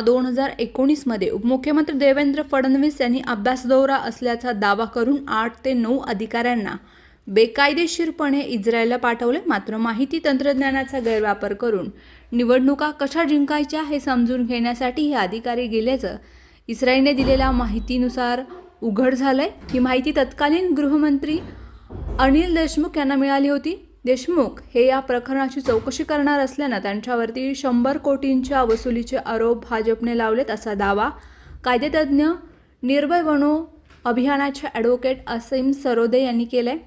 दोन हजार एकोणीसमध्ये उपमुख्यमंत्री देवेंद्र फडणवीस यांनी अभ्यास दौरा असल्याचा दावा करून आठ ते नऊ अधिकाऱ्यांना बेकायदेशीरपणे इस्रायलला पाठवले. मात्र माहिती तंत्रज्ञानाचा गैरवापर करून निवडणुका कशा जिंकायच्या हे समजून घेण्यासाठी हे अधिकारी गेल्याचं इस्रायलने दिलेल्या माहितीनुसार उघड झालंय. ही माहिती तत्कालीन गृहमंत्री अनिल देशमुख यांना मिळाली होती. देशमुख हे या प्रकरणाची चौकशी करणार असल्यानं त्यांच्यावरती शंभर कोटींच्या वसुलीचे आरोप भाजपने लावलेत असा दावा कायदेतज्ञ निर्भय बनो अभियानाचे ॲडव्होकेट असीम सरोदे यांनी केलं आहे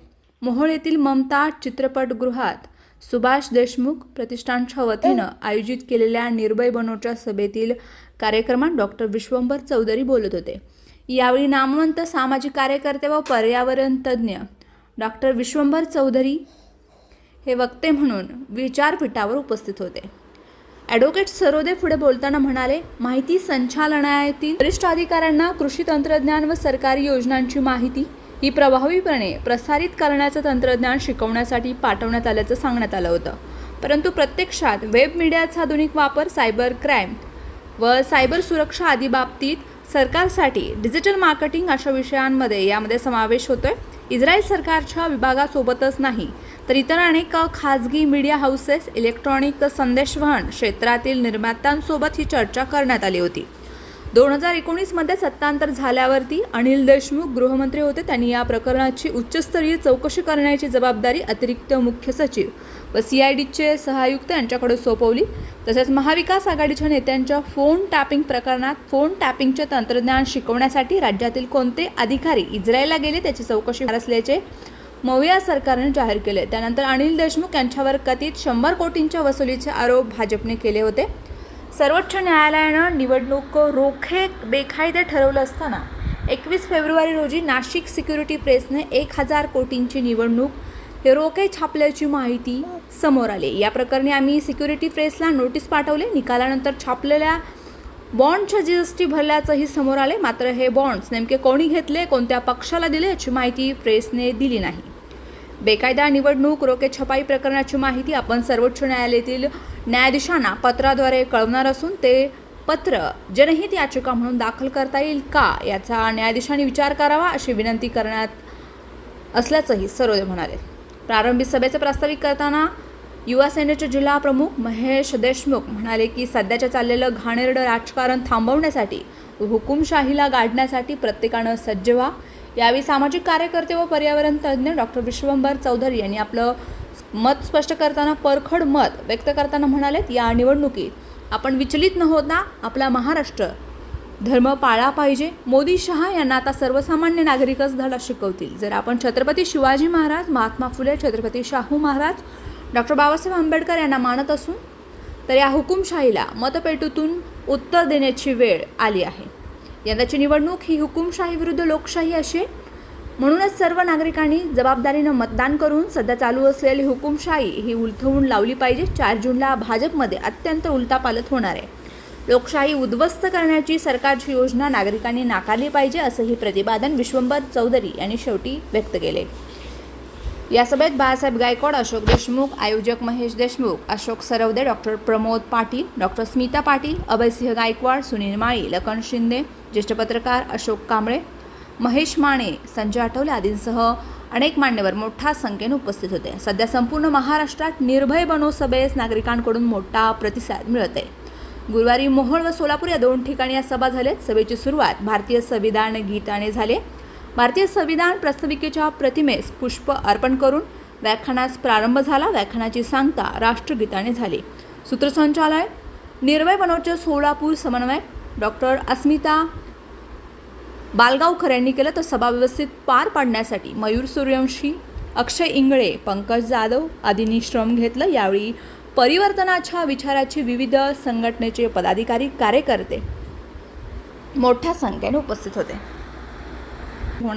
मोहोळ येथील ममता चित्रपटगृहात सुभाष देशमुख प्रतिष्ठानच्या वतीनं आयोजित केलेल्या निर्भय बनोच्या सभेतील कार्यक्रमात डॉक्टर विश्वंभर चौधरी बोलत होते. यावेळी नामवंत सामाजिक कार्यकर्ते व पर्यावरण तज्ज्ञ डॉक्टर विश्वंभर चौधरी हे वक्ते म्हणून विचारपीठावर उपस्थित होते. ॲडव्होकेट सरोदे पुढे बोलताना म्हणाले माहिती संचालनालयातील वरिष्ठ अधिकाऱ्यांना कृषी तंत्रज्ञान व सरकारी योजनांची माहिती ही प्रभावीपणे प्रसारित करण्याचं तंत्रज्ञान शिकवण्यासाठी पाठवण्यात आल्याचं सांगण्यात आलं होतं. परंतु प्रत्यक्षात वेब मीडियाचा आधुनिक वापर सायबर क्राईम व सायबर सुरक्षा आदी बाबतीत सरकारसाठी डिजिटल मार्केटिंग अशा विषयांमध्ये यामध्ये समावेश होतोय. इस्रायल सरकारच्या विभागासोबतच नाही तर इतर अनेक खाजगी मीडिया हाऊसेस इलेक्ट्रॉनिक संदेशवहन क्षेत्रातील निर्मात्यांसोबत ही चर्चा करण्यात आली होती. दोन हजार एकोणीसमध्ये सत्तांतर झाल्यावरती अनिल देशमुख गृहमंत्री होते. त्यांनी या प्रकरणाची उच्चस्तरीय चौकशी करण्याची जबाबदारी अतिरिक्त मुख्य सचिव व सी आय डीचे सहायुक्त यांच्याकडे सोपवली. तसेच महाविकास आघाडीच्या नेत्यांच्या फोन टॅपिंग प्रकरणात फोन टॅपिंगचे तंत्रज्ञान शिकवण्यासाठी राज्यातील कोणते अधिकारी इस्रायलला गेले त्याची चौकशी असल्याचे मविया सरकारने जाहीर केले. त्यानंतर अनिल देशमुख यांच्यावर कथित शंभर कोटींच्या वसुलीचे आरोप भाजपने केले होते. सर्वोच्च न्यायालयानं निवडणूक रोखे बेकायदे ठरवलं असताना एकवीस फेब्रुवारी रोजी नाशिक सिक्युरिटी प्रेसने एक हजार कोटींची निवडणूक हे रोखे छापल्याची माहिती समोर आली. या प्रकरणी आम्ही सिक्युरिटी प्रेसला नोटीस पाठवले. निकालानंतर छापलेल्या बॉन्डच्या जी एस टी भरल्याचंही समोर आले. मात्र हे बॉन्ड्स नेमके कोणी घेतले कोणत्या पक्षाला दिले याची माहिती प्रेसने दिली नाही. बेकायदा निवडणूक रोखे छपाई प्रकरणाची माहिती आपण सर्वोच्च न्यायालयातील न्यायाधीशांना पत्राद्वारे कळवणार असून ते पत्र जनहित याचिका म्हणून दाखल करता येईल का याचा न्यायाधीशांनी विचार करावा अशी विनंती करण्यात असल्याचंही सरोदे म्हणाले. प्रारंभी सभेचं प्रास्ताविक करताना युवा सेनेचे जिल्हा प्रमुख महेश देशमुख म्हणाले की सध्याच्या चाललेलं घाणेरडं राजकारण थांबवण्यासाठी हुकुमशाहीला गाडण्यासाठी प्रत्येकानं सज्ज व्हा. यावेळी सामाजिक कार्यकर्ते व पर्यावरण तज्ज्ञ डॉक्टर विश्वंभर चौधरी यांनी आपलं मत स्पष्ट करताना परखड मत व्यक्त करताना म्हणालेत या निवडणुकीत आपण विचलित न? होता आपला महाराष्ट्र धर्म पाळला पाहिजे. मोदी शहा यांना आता सर्वसामान्य नागरिकच धडा शिकवतील. जर आपण छत्रपती शिवाजी महाराज महात्मा फुले छत्रपती शाहू महाराज डॉक्टर बाबासाहेब आंबेडकर यांना मानत असून तर या हुकुमशाहीला मतपेटूतून उत्तर देण्याची वेळ आली आहे. यंदाची निवडणूक ही हुकुमशाही विरुद्ध लोकशाही असे. म्हणूनच सर्व नागरिकांनी जबाबदारीनं मतदान करून सध्या चालू असलेली हुकुमशाही ही उलथवून लावली पाहिजे. चार जूनला भाजपमध्ये अत्यंत उलतापालत होणार आहे. लोकशाही उद्ध्वस्त करण्याची सरकारची योजना नागरिकांनी नाकारली पाहिजे असंही प्रतिपादन विश्वंभर चौधरी यांनी शेवटी व्यक्त केले. या सभेत बाळासाहेब गायकवाड अशोक देशमुख आयोजक महेश देशमुख अशोक सरवदे डॉक्टर प्रमोद पाटील डॉक्टर स्मिता पाटील अभयसिंह गायकवाड सुनील माळी लखन शिंदे ज्येष्ठ पत्रकार अशोक कांबळे महेश माने संजय आठवले आदींसह अनेक मान्यवर मोठ्या संख्येने उपस्थित होते. सध्या संपूर्ण महाराष्ट्रात निर्भय बनो सभेस नागरिकांकडून मोठा प्रतिसाद मिळत आहे गुरुवारी मोहोळ व सोलापूर या दोन ठिकाणी या सभा झाल्यात. सभेची सुरुवात भारतीय संविधान गीताने झाली. भारतीय संविधान प्रस्ताविकेच्या प्रतिमेस पुष्प अर्पण करून व्याख्यानास प्रारंभ झाला. व्याख्यानाची सांगता राष्ट्रगीताने झाली. सूत्रसंचालय निर्भय मनोज सोलापूर समन्वयक डॉक्टर अस्मिता बालगावकर यांनी केलं तर सभा व्यवस्थित पार पाडण्यासाठी मयूर सूर्यवंशी अक्षय इंगळे पंकज जाधव आदींनी श्रम घेतलं. यावेळी परिवर्तनाच्या विचाराची विविध संघटनेचे पदाधिकारी कार्यकर्ते मोठ्या संख्येने उपस्थित होते.